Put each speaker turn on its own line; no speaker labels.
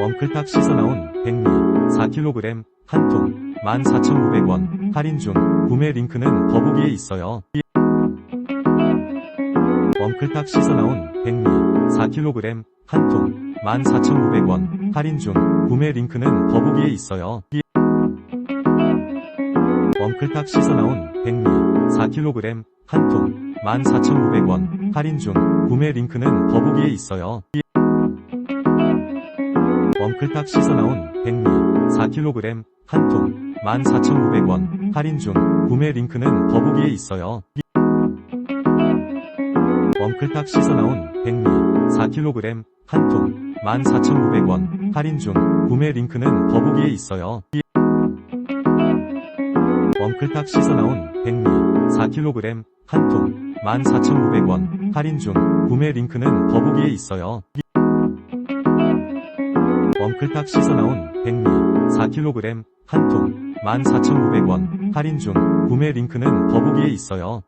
엉클탁 씻어 나온 백미 4kg 한 통 14,900원 할인 중 구매 링크는 더보기에 있어요. 엉클탁 씻어 나온 백미 4kg 한 통 14,900원 할인 중 구매 링크는 더보기에 있어요. 엉클탁 씻어 나온 백미 4kg 한 통 14,900원 할인 중 구매 링크는 더보기에 있어요. 엉클탁 씻어 나온 백미 4kg 한 통 14,900원 할인 중 구매 링크는 더보기에 있어요. 엉클탁 씻어 나온 백미 4kg 한 통 14,900원 할인 중 구매 링크는 더보기에 있어요. 엉클탁 씻어 나온 백미 4kg 한 통 14,900원 할인 중 구매 링크는 더보기에 있어요. 엉클탁 씻어 나온 백미 4kg 한 통 14,900원 할인 중 구매 링크는 더보기에 있어요.